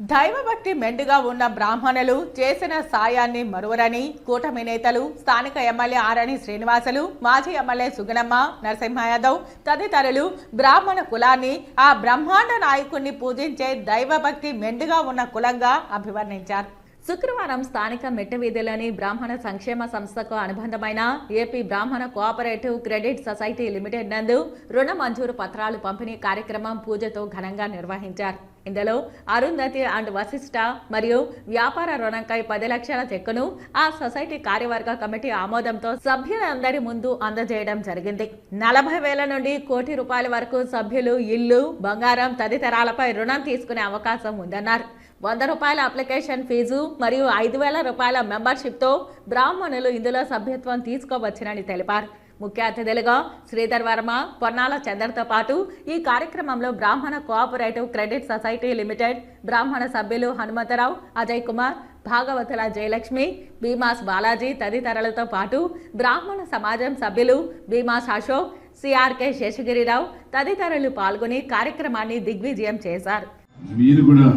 దైవభక్తి మెండుగా ఉన్న బ్రాహ్మణులు చేసిన సాయాన్ని మరువరని కూటమి నేతలు స్థానిక ఎమ్మెల్యే ఆరణి శ్రీనివాసులు మాజీ ఎమ్మెల్యే సుగణమ్మ నరసింహ యాదవ్ తదితరులు బ్రాహ్మణ కులాన్ని ఆ బ్రహ్మాండ నాయకుణ్ణి పూజించే దైవభక్తి మెండుగా ఉన్న కులంగా అభివర్ణించారు. శుక్రవారం స్థానిక మెట్టవీధిలోని బ్రాహ్మణ సంక్షేమ సంస్థకు అనుబంధమైన A P Brahmana cooperative credit society limited నందు రుణ మంజూరు పత్రాలు పంపిణీ కార్యక్రమం పూజతో ఘనంగా నిర్వహించారు. ఇందులో అరుంధతి అండ్ వశిష్ట మరియు వ్యాపార రుణంకై పది లక్షల చెక్కును ఆ సొసైటీ కార్యవర్గ కమిటీ ఆమోదంతో సభ్యులందరి ముందు అందజేయడం జరిగింది. నలభై వేల నుండి కోటి రూపాయల వరకు సభ్యులు ఇల్లు బంగారం తదితరాలపై రుణం తీసుకునే అవకాశం ఉందన్నారు. వంద రూపాయల అప్లికేషన్ ఫీజు మరియు ఐదు వేల రూపాయల మెంబర్షిప్తో బ్రాహ్మణులు ఇందులో సభ్యత్వం తీసుకోవచ్చునని తెలిపారు. ముఖ్య అతిథులుగా శ్రీధర్ వర్మ పొన్నాల చందర్తో పాటు ఈ కార్యక్రమంలో బ్రాహ్మణ కోఆపరేటివ్ క్రెడిట్ సొసైటీ లిమిటెడ్ బ్రాహ్మణ సభ్యులు హనుమంతరావు అజయ్ కుమార్ భాగవతుల జయలక్ష్మి భీమాస్ బాలాజీ తదితరులతో పాటు బ్రాహ్మణ సమాజం సభ్యులు భీమాస్ అశోక్ సిఆర్కే శేషగిరిరావు తదితరులు పాల్గొని కార్యక్రమాన్ని దిగ్విజయం చేశారు. మీరు కూడా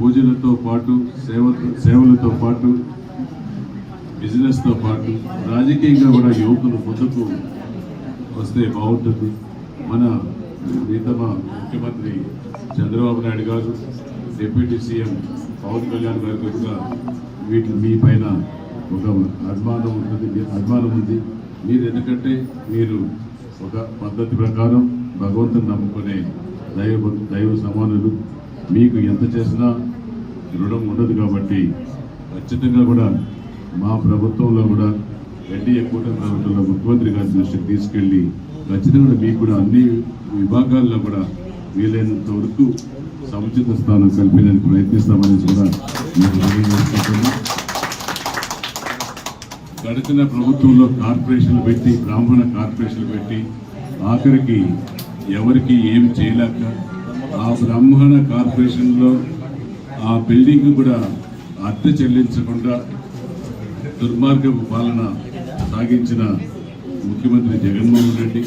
పూజలతో పాటు సేవ సేవలతో పాటు బిజినెస్తో పాటు రాజకీయంగా కూడా యువకులు ముందుకు వస్తే బాగుంటుంది. మన ప్రీతమ ముఖ్యమంత్రి చంద్రబాబు నాయుడు గారు డిప్యూటీ సీఎం పవన్ కళ్యాణ్ గారి కూడా వీటి మీ పైన ఒక అభిమానం ఉంటుంది. మీ అభిమానం ఉంది. మీరు ఎందుకంటే మీరు ఒక పద్ధతి ప్రకారం భగవంతుని నమ్ముకునే దైవ దైవ సమానులు. మీకు ఎంత చేసినా రుణం ఉండదు కాబట్టి ఖచ్చితంగా కూడా మా ప్రభుత్వంలో కూడా ఎన్డీఏ కూటమి ప్రభుత్వంలో ముఖ్యమంత్రి గారి దృష్టికి తీసుకెళ్ళి ఖచ్చితంగా మీకు కూడా అన్ని విభాగాల్లో కూడా వీలైనంత వరకు సముచిత స్థానం కల్పించడానికి ప్రయత్నిస్తామని కూడా మీకు గడిచిన ప్రభుత్వంలో కార్పొరేషన్లు పెట్టి బ్రాహ్మణ కార్పొరేషన్లు పెట్టి ఆఖరికి ఎవరికి ఏం చేయలేక ఆ బ్రాహ్మణ కార్పొరేషన్లో ఆ బిల్డింగ్ కూడా అద్దె చెల్లించకుండా దుర్మార్గపు పాలన సాగించిన ముఖ్యమంత్రి జగన్మోహన్ రెడ్డి.